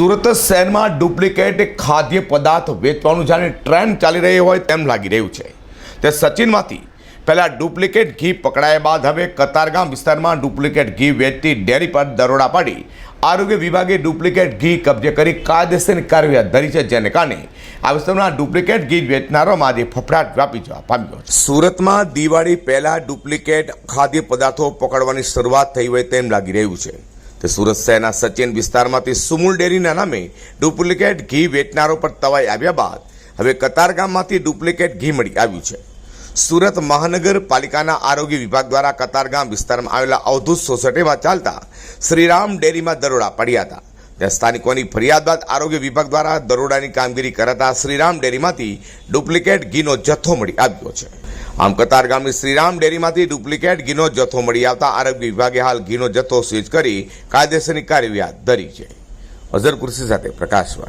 સુરત શહેરમાં ડુપ્લિકેટ ખાદ્ય પદાર્થ વેચવાનું જાણે ટ્રેન્ડ ચાલી રહી હોય તેમ લાગી રહ્યું છે. તે સચિનમાંથી પહેલાં ડુપ્લિકેટ ઘી પકડાયા બાદ હવે કતારગામ વિસ્તારમાં ડુપ્લિકેટ ઘી વેચતી ડેરી પર દરોડા પાડી આરોગ્ય વિભાગે ડુપ્લિકેટ ઘી કબજે કરી કાયદેસરની કાર્યવાહી હાથ ધરી છે, જેને કારણે આ વિસ્તારમાં ડુપ્લિકેટ ઘી વેચનારોમાં આજે ફફડાટ વ્યાપી જવા પામ્યો છે. સુરતમાં દિવાળી પહેલાં ડુપ્લિકેટ ખાદ્ય પદાર્થો પકડવાની શરૂઆત થઈ હોય તેમ લાગી રહ્યું છે. તે સુરત શહેરના સચિન વિસ્તારમાંથી સુમુલ ડેરીના નામે ડુપ્લિકેટ ઘી વેચનારો પર તવાઈ આવ્યા બાદ હવે કતારગામમાંથી ડુપ્લિકેટ ઘી મળી આવ્યું છે. સુરત મહાનગરપાલિકાના આરોગ્ય વિભાગ દ્વારા કતારગામ વિસ્તારમાં આવેલા અવધૂત સોસાયટીમાં ચાલતા શ્રીરામ ડેરીમાં દરોડા પડ્યા હતા. સ્થાનિકોની ફરિયાદ બાદ આરોગ્ય વિભાગ દ્વારા દરોડાની કામગીરી કરાતા શ્રીરામ ડેરીમાંથી ડુપ્લિકેટ ઘીનો જથ્થો મળી આવ્યો છે. આમ કતાર ગામની શ્રીરામ ડેરીમાંથી ડુપ્લિકેટ ઘીનો જથ્થો મળી આવતા આરોગ્ય વિભાગે હાલ ઘીનો જથ્થો સીઝ કરી કાયદેસરની કાર્યવાહી હાથ ધરી છે. અઝર કુર્સી સાથે પ્રકાશવાળા.